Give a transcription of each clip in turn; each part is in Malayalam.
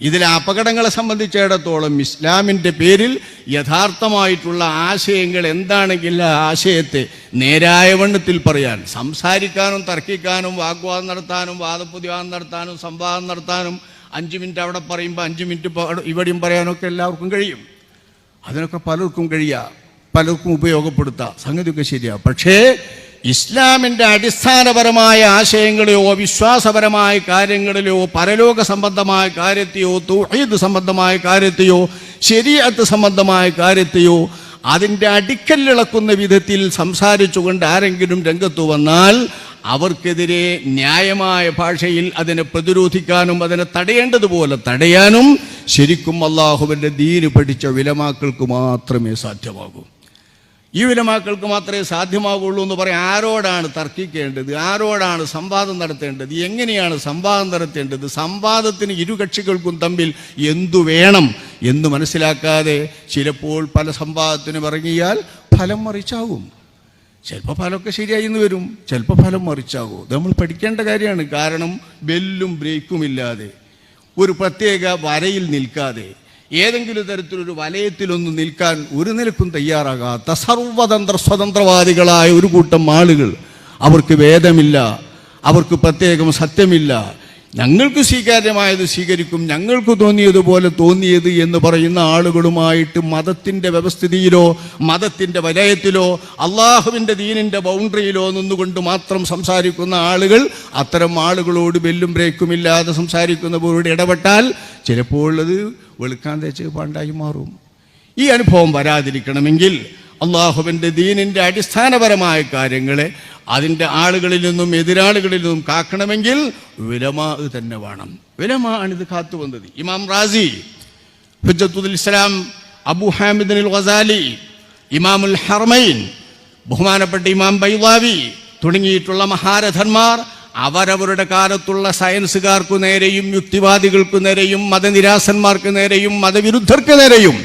ഇതിലെ അപകടങ്ങളെ സംബന്ധിച്ചിടത്തോളം ഇസ്ലാമിന്റെ പേരിൽ യഥാർത്ഥമായിട്ടുള്ള ആശയങ്ങൾ എന്താണെങ്കിൽ ആ ആശയത്തെ നേരായ വണ്ണത്തിൽ പറയാൻ സംസാരിക്കാനും തർക്കിക്കാനും വാഗ്വാദം നടത്താനും വാദപ്രതിവാദം നടത്താനും സംവാദം നടത്താനും അഞ്ച് മിനിറ്റ് അവിടെ പറയുമ്പോൾ അഞ്ച് മിനിറ്റ് ഇവിടെയും പറയാനൊക്കെ എല്ലാവർക്കും കഴിയും. അതിനൊക്കെ പലർക്കും കഴിയാം പലർക്കും ഉപയോഗപ്പെടുത്താം സംഗതിയൊക്കെ ശരിയാണ് പക്ഷേ ഇസ്ലാമിന്റെ അടിസ്ഥാനപരമായ ആശയങ്ങളെയോ വിശ്വാസപരമായ കാര്യങ്ങളിലോ പരലോക സംബന്ധമായ കാര്യത്തെയോ തൗഹീദ് സംബന്ധമായ കാര്യത്തെയോ ശരീഅത്ത് സംബന്ധമായ കാര്യത്തെയോ അതിന്റെ അടിക്കല്ലിളക്കുന്ന വിധത്തിൽ സംസാരിച്ചുകൊണ്ട് ആരെങ്കിലും രംഗത്ത് വന്നാൽ അവർക്കെതിരെ ന്യായമായ ഭാഷയിൽ അതിനെ പ്രതിരോധിക്കാനും അതിനെ തടയേണ്ടതുപോലെ തടയാനും ശരിക്കും അള്ളാഹുവിന്റെ ദീന് പഠിച്ച വിലമാക്കൾക്ക് മാത്രമേ സാധ്യമാകൂ. ഈ വിലമാക്കൾക്ക് മാത്രമേ സാധ്യമാകുള്ളൂ എന്ന് പറയാൻ ആരോടാണ് തർക്കിക്കേണ്ടത്? ആരോടാണ് സംവാദം നടത്തേണ്ടത്? എങ്ങനെയാണ് സംവാദം നടത്തേണ്ടത്? സംവാദത്തിന് ഇരു കക്ഷികൾക്കും തമ്മിൽ എന്തു വേണം എന്ന് മനസ്സിലാക്കാതെ ചിലപ്പോൾ പല സംവാദത്തിനും ഇറങ്ങിയാൽ ഫലം മറിച്ചാകും. ചിലപ്പോൾ ഫലമൊക്കെ ശരിയായി എന്ന് വരും. ചിലപ്പോൾ ഫലം മറിച്ചാകും. നമ്മൾ പഠിക്കേണ്ട കാര്യമാണ്. കാരണം ബെല്ലും ബ്രേക്കും ഇല്ലാതെ ഒരു പ്രത്യേക വരയിൽ നിൽക്കാതെ ഏതെങ്കിലും തരത്തിലൊരു വലയത്തിലൊന്നും നിൽക്കാൻ ഒരു നിലക്കും തയ്യാറാകാത്ത സർവതന്ത്ര സ്വതന്ത്രവാദികളായ ഒരു കൂട്ടം ആളുകൾ അവർക്ക് വേദമില്ല അവർക്ക് പ്രത്യേകം സത്യമില്ല ഞങ്ങൾക്ക് സ്വീകാര്യമായത് സ്വീകരിക്കും ഞങ്ങൾക്ക് തോന്നിയതുപോലെ തോന്നിയത് എന്ന് പറയുന്ന ആളുകളുമായിട്ട് മതത്തിന്റെ വ്യവസ്ഥിതിയിലോ മതത്തിന്റെ വലയത്തിലോ അള്ളാഹുവിന്റെ ദീനിന്റെ ബൗണ്ടറിയിലോ നിന്നുകൊണ്ട് മാത്രം സംസാരിക്കുന്ന ആളുകൾ അത്തരം ആളുകളോട് ബെല്ലും ബ്രേക്കും ഇല്ലാതെ സംസാരിക്കുന്നവരോട് ഇടപെട്ടാൽ ചിലപ്പോൾ അത് വെളുക്കാൻ തേച്ച് പാണ്ടായി മാറും. ഈ അനുഭവം വരാതിരിക്കണമെങ്കിൽ അള്ളാഹുവിന്റെ ദീനിന്റെ അടിസ്ഥാനപരമായ കാര്യങ്ങളെ അതിന്റെ ആളുകളിൽ നിന്നും എതിരാളികളിൽ നിന്നും കാക്കണമെങ്കിൽ വിലമാ തന്നെ വേണം. വിലമാ ആണിത് കാത്തു വന്നത്. Imam Razi Hujjatul Islam Abu ഹാമിദിൻ Ghazali Imamul ഹർമൈൻ ബഹുമാനപ്പെട്ട ഇമാം ബൈവാവി തുടങ്ങിയിട്ടുള്ള മഹാരഥന്മാർ അവരവരുടെ കാലത്തുള്ള സയൻസുകാർക്കു നേരെയും യുക്തിവാദികൾക്കു നേരെയും മതനിരാസന്മാർക്ക് നേരെയും മതവിരുദ്ധർക്ക് നേരെയും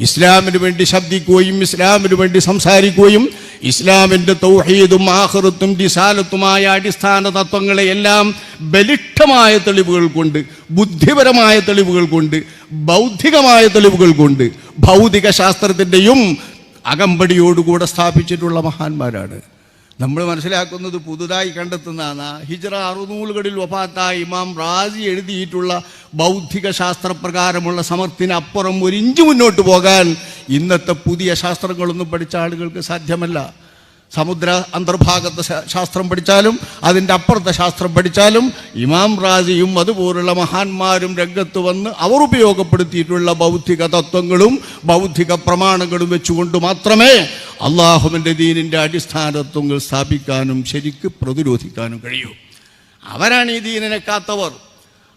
ഇസ്ലാമിന് വേണ്ടി ശബ്ദിക്കുകയും ഇസ്ലാമിന് വേണ്ടി സംസാരിക്കുകയും ഇസ്ലാമിന്റെ തൗഹീദും ആഹൃത്തും ദിസാലത്തുമായ അടിസ്ഥാന തത്വങ്ങളെയെല്ലാം ബലിഷ്ഠമായ തെളിവുകൾ കൊണ്ട് ബുദ്ധിപരമായ തെളിവുകൾ കൊണ്ട് ബൗദ്ധികമായ തെളിവുകൾ കൊണ്ട് ഭൗതിക ശാസ്ത്രത്തിന്റെയും അകമ്പടിയോടുകൂടെ സ്ഥാപിച്ചിട്ടുള്ള മഹാന്മാരാണ്. നമ്മൾ മനസ്സിലാക്കുന്നത് പുതുതായി കണ്ടെത്തുന്നതാണ്. ഹിജ്റ അറുനൂലുകളിൽ വഫാത്തായ ഇമാം റാസി എഴുതിയിട്ടുള്ള ബൗദ്ധിക ശാസ്ത്രപ്രകാരമുള്ള സമർത്ഥിനപ്പുറം ഒരു ഇഞ്ച് മുന്നോട്ട് പോകാൻ ഇന്നത്തെ പുതിയ ശാസ്ത്രങ്ങളൊന്നും പഠിച്ച ആളുകൾക്ക് സാധ്യമല്ല. സമുദ്ര അന്തർഭാഗത്തെ ശാസ്ത്രം പഠിച്ചാലും അതിന്റെ അപ്പുറത്തെ ശാസ്ത്രം പഠിച്ചാലും ഇമാം റാസിയും അതുപോലുള്ള മഹാന്മാരും രംഗത്ത് വന്ന് അവർ ഉപയോഗപ്പെടുത്തിയിട്ടുള്ള ബൗദ്ധിക തത്വങ്ങളും ബൗദ്ധിക പ്രമാണങ്ങളും വെച്ചുകൊണ്ട് മാത്രമേ അള്ളാഹുവിന്റെ ദീനിന്റെ അടിസ്ഥാന തത്വങ്ങൾ സ്ഥാപിക്കാനും ശരിക്ക് പ്രതിരോധിക്കാനും കഴിയൂ. അവരാണ് ഈ ദീനിനെ കാത്തവർ.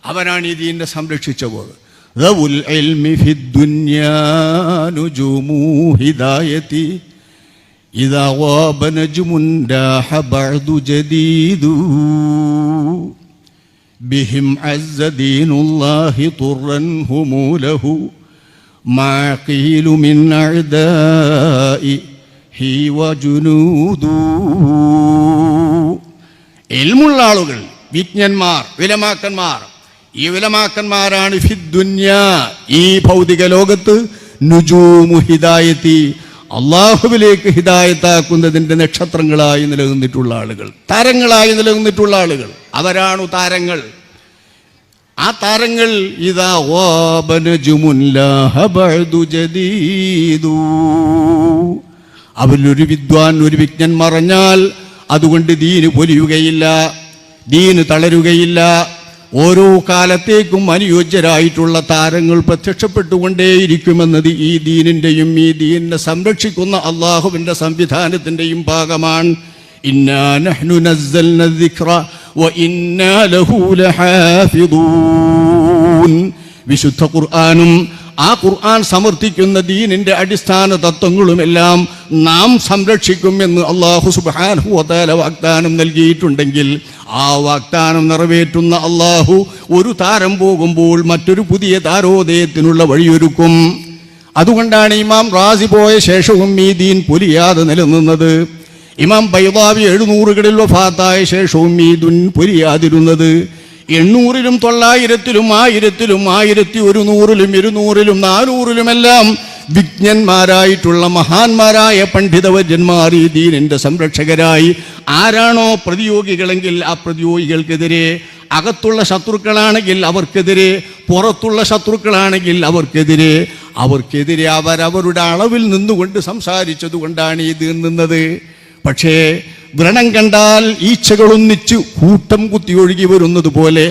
അവരാണ് ഈ ദീനിനെ സംരക്ഷിച്ചവർ. ذو العلم في الدنيا نجوم هدايتي إذا غاب نجم داح بعد جديد بهم عز دين الله طرا هم له ما قيل من أعدائه وجنود എൽമുള്ള ആളുകൾ വിജ്ഞന്മാർ വിലമാക്കന്മാർ ഈ വിലമാക്കന്മാരാണ് ഫിദ്ദുന്യ ഈ ഭൗതിക ലോകത്ത് നുജൂമു ഹിദായത്തി. അള്ളാഹുവിലേക്ക് ഹിദായത്താക്കുന്നതിന്റെ നക്ഷത്രങ്ങളായി നിലനിന്നിട്ടുള്ള ആളുകൾ. താരങ്ങളായി നിലനിന്നിട്ടുള്ള ആളുകൾ. അവരാണു താരങ്ങൾ. ആ താരങ്ങൾ ഇതാ അവരിലൊരു വിദ്വാൻ ഒരു വിജ്ഞൻ മറഞ്ഞാൽ അതുകൊണ്ട് ദീന് പൊലിയുകയില്ല ദീന് തളരുകയില്ല ഓരോ കാലത്തേക്കും അനുയോജ്യരായിട്ടുള്ള താരങ്ങൾ പ്രത്യക്ഷപ്പെട്ടുകൊണ്ടേയിരിക്കുമെന്നത് ഈ ദീനിന്റെയും ഈ ദീനിനെ സംരക്ഷിക്കുന്ന അള്ളാഹുവിന്റെ സംവിധാനത്തിന്റെയും ഭാഗമാണ്. വിശുദ്ധ ഖുർആാനും ആ ഖുർആൻ സമർത്ഥിക്കുന്ന ദീനിന്റെ അടിസ്ഥാന തത്വങ്ങളുമെല്ലാം നാം സംരക്ഷിക്കുമെന്ന് അള്ളാഹു വതആല വാഗ്ദാനം നൽകിയിട്ടുണ്ടെങ്കിൽ ആ വാഗ്ദാനം നിറവേറ്റുന്ന അള്ളാഹു ഒരു താരം പോകുമ്പോൾ മറ്റൊരു പുതിയ താരോദയത്തിനുള്ള വഴിയൊരുക്കും. അതുകൊണ്ടാണ് ഇമാം റാസി പോയ ശേഷവും ഈ ദീൻ പൊലിയാതെ നിലനിന്നത്. ഇമാം ബൈദാവി എഴുന്നൂറുകളിൽ വഫാത്തായ ശേഷവും ഈ ദുൻ പൊരിയാതിരുന്നത് എണ്ണൂറിലും തൊള്ളായിരത്തിലും ആയിരത്തിലും ആയിരത്തി ഒരു നൂറിലും ഇരുന്നൂറിലും നാനൂറിലുമെല്ലാം വിജ്ഞന്മാരായിട്ടുള്ള മഹാന്മാരായ പണ്ഡിതവര്യന്മാർ ഈ ദീനിന്റെ സംരക്ഷകരായി. ആരാണോ പ്രതിയോഗികളെങ്കിൽ ആ പ്രതിയോഗികൾക്കെതിരെ അകത്തുള്ള ശത്രുക്കളാണെങ്കിൽ അവർക്കെതിരെ പുറത്തുള്ള ശത്രുക്കളാണെങ്കിൽ അവർക്കെതിരെ. അവർക്കെതിരെ അവരവരുടെ അളവിൽ നിന്നുകൊണ്ട് സംസാരിച്ചതുകൊണ്ടാണ് ദീൻ നിന്നത്. പക്ഷേ വ്രണം കണ്ടാൽ ഈച്ചകളൊന്നിച്ച് കൂട്ടം കുത്തി ഒഴുകി വരുന്നത് പോലെ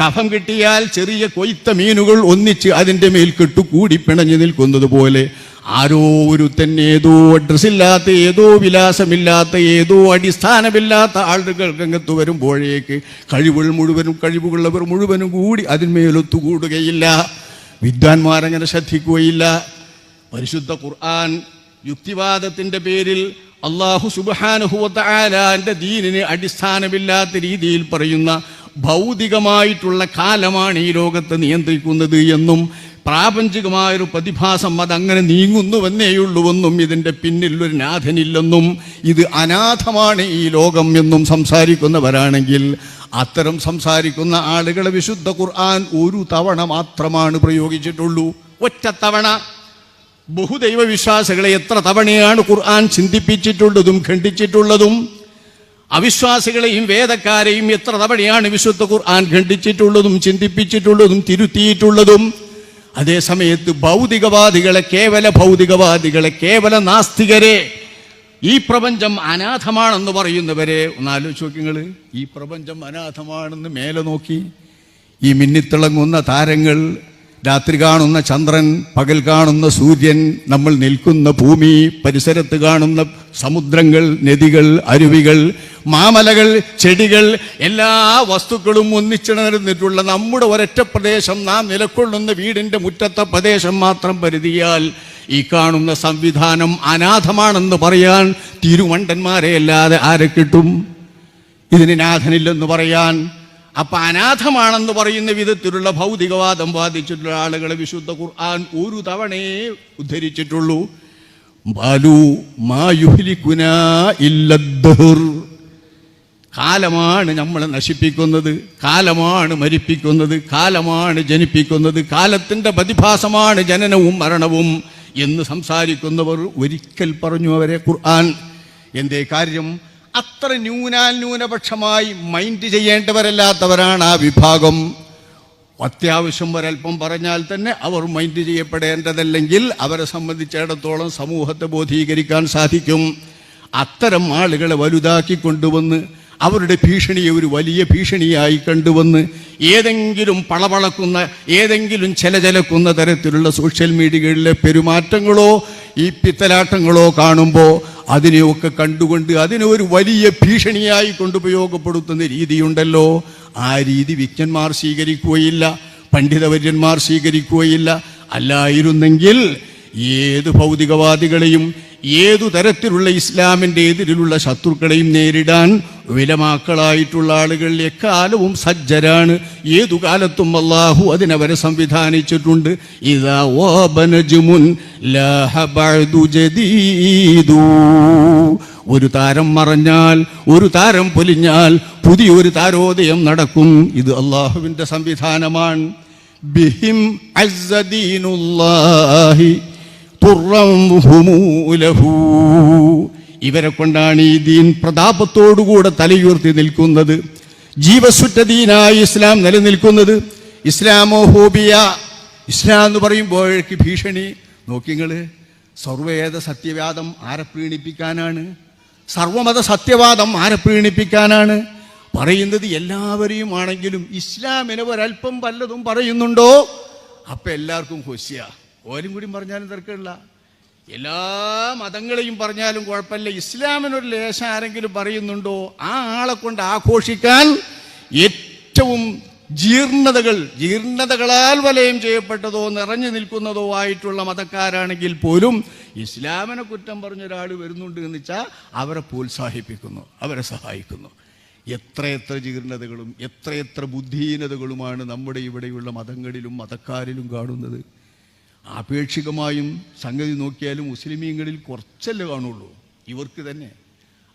കഫം കിട്ടിയാൽ ചെറിയ കൊയ്ത്ത മീനുകൾ ഒന്നിച്ച് അതിന്റെ മേൽ കെട്ടുകൂടി പിണഞ്ഞു നിൽക്കുന്നത് പോലെ ആരോ ഒരുത്തൻ ഏതോ അഡ്രസ്സില്ലാത്ത ഏതോ വിലാസമില്ലാത്ത ഏതോ അടിസ്ഥാനമില്ലാത്ത ആളുകൾ രംഗത്ത് വരുമ്പോഴേക്ക് കഴിവുകൾ മുഴുവനും കഴിവുകളുള്ളവർ മുഴുവനും കൂടി അതിന്മേലൊത്തുകൂടുകയില്ല. വിദ്വാൻമാരങ്ങനെ ശ്രദ്ധിക്കുകയില്ല. പരിശുദ്ധ ഖുർആൻ യുക്തിവാദത്തിന്റെ പേരിൽ അള്ളാഹു സുബാനുഹുവത്താലാന്റെ ദീനിന് അടിസ്ഥാനമില്ലാത്ത രീതിയിൽ പറയുന്ന ഭൗതികമായിട്ടുള്ള കാലമാണ് ഈ ലോകത്തെ നിയന്ത്രിക്കുന്നത് എന്നും പ്രാപഞ്ചികമായൊരു പ്രതിഭാസം അതങ്ങനെ നീങ്ങുന്നുവെന്നേയുള്ളൂവെന്നും ഇതിന്റെ പിന്നിൽ ഒരു നാഥനില്ലെന്നും ഇത് അനാഥമാണ് ഈ ലോകം എന്നും സംസാരിക്കുന്നവരാണെങ്കിൽ അത്തരം സംസാരിക്കുന്ന ആളുകളെ വിശുദ്ധ ഖുർആൻ ഒരു തവണ മാത്രമാണ് പ്രയോഗിച്ചിട്ടുള്ളൂ. ഒറ്റ തവണ. ബഹുദൈവ വിശ്വാസികളെ എത്ര തവണയാണ് ഖുർആൻ ചിന്തിപ്പിച്ചിട്ടുള്ളതും ഖണ്ഡിച്ചിട്ടുള്ളതും? അവിശ്വാസികളെയും വേദക്കാരെയും എത്ര തവണയാണ് വിശുദ്ധ ഖുർആൻ ഖണ്ഡിച്ചിട്ടുള്ളതും ചിന്തിപ്പിച്ചിട്ടുള്ളതും തിരുത്തിയിട്ടുള്ളതും? അതേ സമയത്ത് ഭൗതികവാദികളെ കേവല ഭൗതികവാദികളെ കേവല നാസ്തികരെ ഈ പ്രപഞ്ചം അനാഥമാണെന്ന് പറയുന്നവരെ ഒന്ന് ആലോചിച്ച് നോക്കി നിങ്ങൾ ഈ പ്രപഞ്ചം അനാഥമാണെന്ന് മേലെ നോക്കി. ഈ മിന്നിത്തിളങ്ങുന്ന താരങ്ങൾ രാത്രി കാണുന്ന ചന്ദ്രൻ പകൽ കാണുന്ന സൂര്യൻ നമ്മൾ നിൽക്കുന്ന ഭൂമി പരിസരത്ത് കാണുന്ന സമുദ്രങ്ങൾ നദികൾ അരുവികൾ മാമലകൾ ചെടികൾ എല്ലാ വസ്തുക്കളും ഒന്നിച്ചിണർന്നിട്ടുള്ള നമ്മുടെ ഒരൊറ്റ പ്രദേശം നാം നിലക്കൊള്ളുന്ന വീടിന്റെ മുറ്റത്തെ പ്രദേശം മാത്രം പരിധിയാൽ ഈ കാണുന്ന സംവിധാനം അനാഥമാണെന്ന് പറയാൻ തിരുവണ്ടന്മാരെ അല്ലാതെ ആരെ കിട്ടും? ഇതിന് നാഥനില്ലെന്ന് പറയാൻ അപ്പൊ അനാഥമാണെന്ന് പറയുന്ന വിധത്തിലുള്ള ഭൗതികവാദം ബാധിച്ചിട്ടുള്ള ആളുകളെ വിശുദ്ധ ഖുർആൻ ഒരു തവണയെ ഉദ്ധരിച്ചിട്ടുള്ളൂ. ബാലു മായുഹലിക്കുന കാലമാണ് നമ്മളെ നശിപ്പിക്കുന്നത് കാലമാണ് മരിപ്പിക്കുന്നത് കാലമാണ് ജനിപ്പിക്കുന്നത് കാലത്തിന്റെ പ്രതിഭാസമാണ് ജനനവും മരണവും എന്ന് സംസാരിക്കുന്നവർ ഒരിക്കൽ പറഞ്ഞു അവരെ ഖുർആൻ. എന്തേ കാര്യം? അത്ര ന്യൂനാൽ ന്യൂനപക്ഷമായി മൈൻഡ് ചെയ്യേണ്ടവരല്ലാത്തവരാണ് ആ വിഭാഗം. അത്യാവശ്യം ഒരല്പം പറഞ്ഞാൽ തന്നെ അവർ മൈൻഡ് ചെയ്യപ്പെടേണ്ടതല്ലെങ്കിൽ അവരെ സംബന്ധിച്ചിടത്തോളം സമൂഹത്തെ ബോധീകരിക്കാൻ സാധിക്കും. അത്തരം ആളുകളെ വലുതാക്കി കൊണ്ടുവന്ന് അവരുടെ ഭീഷണിയെ ഒരു വലിയ ഭീഷണിയായി കണ്ടുവന്ന് ഏതെങ്കിലും പളവളക്കുന്ന ഏതെങ്കിലും ചിലചലക്കുന്ന തരത്തിലുള്ള സോഷ്യൽ മീഡിയകളിലെ പെരുമാറ്റങ്ങളോ ഈ പിത്തലാട്ടങ്ങളോ കാണുമ്പോൾ അതിനെയൊക്കെ കണ്ടുകൊണ്ട് അതിനെ ഒരു വലിയ ഭീഷണിയായി കൊണ്ടുപയോഗപ്പെടുത്തുന്ന രീതിയുണ്ടല്ലോ. ആ രീതി വിജ്ഞന്മാർ സ്വീകരിക്കുകയില്ല പണ്ഡിതവര്യന്മാർ സ്വീകരിക്കുകയില്ല. അല്ലായിരുന്നെങ്കിൽ ഏത് ഭൗതികവാദികളെയും ഏതു തരത്തിലുള്ള ഇസ്ലാമിന്റെ എതിരിലുള്ള ശത്രുക്കളെയും നേരിടാൻ വിലമാക്കളായിട്ടുള്ള ആളുകൾ എക്കാലവും സജ്ജരാണ് ഏതു കാലത്തും അള്ളാഹു അതിനവരെ സംവിധാനിച്ചിട്ടുണ്ട് ഇതാ ഓബനജുമുൻ. ഒരു താരം മറഞ്ഞാൽ ഒരു താരം പൊലിഞ്ഞാൽ പുതിയൊരു താരോദയം നടക്കും ഇത് അള്ളാഹുവിന്റെ സംവിധാനമാണ് ബിഹിം അസ്സദീനുല്ലാഹി തുറംഹുമൂലഹു. ഇവരെ കൊണ്ടാണ് ഈ ദീൻ പ്രതാപത്തോടുകൂടെ തലയുയർത്തി നിൽക്കുന്നത്. ജീവസുറ്റ ദീനായി ഇസ്ലാം നിലനിൽക്കുന്നത്. ഇസ്ലാമോ ഹോബിയ. ഇസ്ലാം എന്ന് പറയുമ്പോഴേക്ക് ഭീഷണി. നോക്കിങ്ങൾ സർവേദ സത്യവാദം ആരെ പ്രീണിപ്പിക്കാനാണ്? സർവമത സത്യവാദം ആരെ പ്രീണിപ്പിക്കാനാണ്? പറയുന്നത് എല്ലാവരെയും ആണെങ്കിലും ഇസ്ലാമിനെ ഒരല്പം വല്ലതും പറയുന്നുണ്ടോ? അപ്പം എല്ലാവർക്കും ഹൊസ്യ. ഓരും കൂടി പറഞ്ഞാലും തിരക്കില്ല എല്ലാ മതങ്ങളെയും പറഞ്ഞാലും കുഴപ്പമില്ല. ഇസ്ലാമിനൊരു ലേശം ആരെങ്കിലും പറയുന്നുണ്ടോ? ആ ആളെ കൊണ്ട് ആഘോഷിക്കാൻ ഏറ്റവും ജീർണതകൾ ജീർണതകളാൽ വലയം ചെയ്യപ്പെട്ടതോ നിറഞ്ഞു നിൽക്കുന്നതോ ആയിട്ടുള്ള മതക്കാരാണെങ്കിൽ പോലും ഇസ്ലാമിനെ കുറ്റം പറഞ്ഞ ഒരാൾ വരുന്നുണ്ട് എന്ന് വെച്ചാൽ അവരെ പ്രോത്സാഹിപ്പിക്കുന്നു അവരെ സഹായിക്കുന്നു. എത്രയെത്ര ജീർണതകളും എത്രയെത്ര ബുദ്ധിഹീനതകളുമാണ് നമ്മുടെ ഇവിടെയുള്ള മതങ്ങളിലും മതക്കാരിലും കാണുന്നത്. ആപേക്ഷികമായും സംഗതി നോക്കിയാലും മുസ്ലിമീങ്ങളിൽ കുറച്ചല്ലേ കാണുള്ളൂ. ഇവർക്ക് തന്നെ.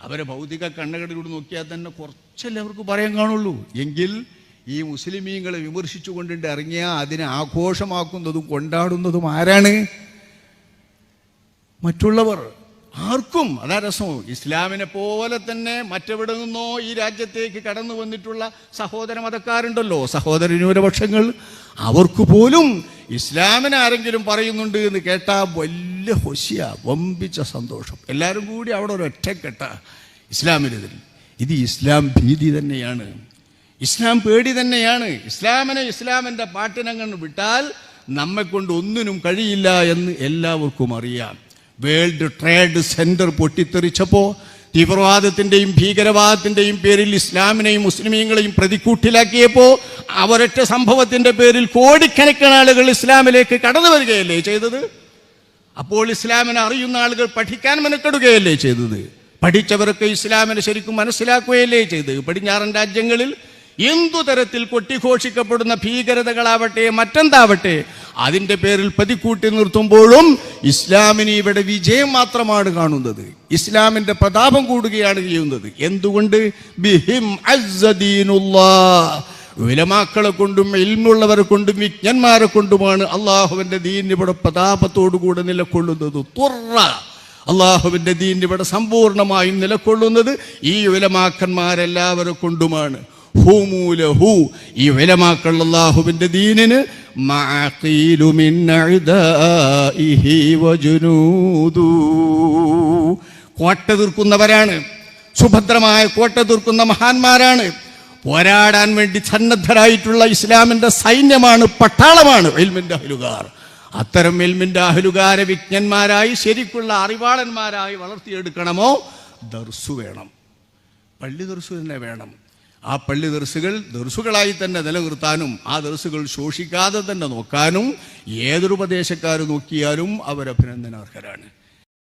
അവരെ ഭൗതിക കണ്ണകളിലൂടെ നോക്കിയാൽ തന്നെ കുറച്ചല്ലേ അവർക്ക് പറയാൻ കാണുള്ളൂ. എങ്കിൽ ഈ മുസ്ലിമീങ്ങളെ വിമർശിച്ചു കൊണ്ടിട്ട് ഇറങ്ങിയാൽ അതിനെ ആഘോഷമാക്കുന്നതും കൊണ്ടാടുന്നതും ആരാണ്? മറ്റുള്ളവർ. ആർക്കും അതാ രസം ഇസ്ലാമിനെ പോലെ തന്നെ മറ്റെവിടെ നിന്നോ ഈ രാജ്യത്തേക്ക് കടന്നു വന്നിട്ടുള്ള സഹോദര മതക്കാരുണ്ടല്ലോ സഹോദര ന്യൂനപക്ഷങ്ങൾ അവർക്ക് പോലും ഇസ്ലാമിനെ ആരെങ്കിലും പറയുന്നുണ്ട് എന്ന് കേട്ടാൽ വലിയ ഹൊശിയ വമ്പിച്ച സന്തോഷം. എല്ലാവരും കൂടി അവിടെ ഒരു ഒറ്റക്കെട്ട ഇസ്ലാമിനെതിരിൽ ഇത് ഇസ്ലാം ഭീതി തന്നെയാണ്. ഇസ്ലാം പേടി തന്നെയാണ്. ഇസ്ലാമിനെ ഇസ്ലാമിന്റെ പാട്ടിനങ്ങൾ വിട്ടാൽ നമ്മെക്കൊണ്ട് ഒന്നിനും കഴിയില്ല എന്ന് എല്ലാവർക്കും അറിയാം. വേൾഡ് ട്രേഡ് സെന്റർ പൊട്ടിത്തെറിച്ചപ്പോൾ തീവ്രവാദത്തിന്റെയും ഭീകരവാദത്തിന്റെയും പേരിൽ ഇസ്ലാമിനെയും മുസ്ലിമീങ്ങളെയും പ്രതിക്കൂട്ടിലാക്കിയപ്പോൾ അവരൊറ്റ സംഭവത്തിന്റെ പേരിൽ കോടിക്കണക്കിന് ആളുകൾ ഇസ്ലാമിലേക്ക് കടന്നു വരികയല്ലേ ചെയ്തത്? അപ്പോൾ ഇസ്ലാമിനെ അറിയുന്ന ആളുകൾ പഠിക്കാൻ മെനക്കെടുകയല്ലേ ചെയ്തത്? പഠിച്ചവരൊക്കെ ഇസ്ലാമിനെ ശരിക്കും മനസ്സിലാക്കുകയല്ലേ ചെയ്തത്? പടിഞ്ഞാറൻ രാജ്യങ്ങളിൽ എന്തു തരത്തിൽ കൊട്ടിഘോഷിക്കപ്പെടുന്ന ഭീകരതകളാവട്ടെ മറ്റെന്താവട്ടെ അതിന്റെ പേരിൽ പതിക്കൂട്ടി നിർത്തുമ്പോഴും ഇസ്ലാമിന് ഇവിടെ വിജയം മാത്രമാണ് കാണുന്നത്. ഇസ്ലാമിന്റെ പ്രതാപം കൂടുകയാണ് ചെയ്യുന്നത്. എന്തുകൊണ്ട്? ബിഹിം വിലമാക്കളെ കൊണ്ടും ഇൽമുള്ളവരെ കൊണ്ടും വിജ്ഞന്മാരെ കൊണ്ടുമാണ് അള്ളാഹുവിന്റെ ദീൻ ഇവിടെ പ്രതാപത്തോടുകൂടെ നിലക്കൊള്ളുന്നത്. തുറ. അള്ളാഹുവിന്റെ ദീൻ ഇവിടെ സമ്പൂർണമായും നിലക്കൊള്ളുന്നത് ഈ വിലമാക്കന്മാരെല്ലാവരെ കൊണ്ടുമാണ്. ഹൂമൂലഹു ഈ വിലമാക്കൾ അള്ളാഹുവിന്റെ ദീനിന്. കോട്ട തീർക്കുന്നവരാണ്. സുഭദ്രമായ കോട്ട തീർക്കുന്ന മഹാന്മാരാണ്. പോരാടാൻ വേണ്ടി സന്നദ്ധരായിട്ടുള്ള ഇസ്ലാമിന്റെ സൈന്യമാണ് പട്ടാളമാണ് എൽമിന്റെ അഹലുകാർ. അത്തരം എൽമിന്റെ അഹലുകാരെ വിജ്ഞന്മാരായി ശരിക്കുള്ള അറിവാളന്മാരായി വളർത്തിയെടുക്കണമോ? ദർസു വേണം. പള്ളി ദർസു തന്നെ വേണം. ആ പള്ളി ദർസുകൾ ദർസുകളായി തന്നെ നിലനിർത്താനും ആ ദർസുകൾ ശോഷിക്കാതെ തന്നെ നോക്കാനും ഏതൊരു പ്രദേശക്കാർ നോക്കിയാലും അവരഭിനന്ദനാർഹരാണ്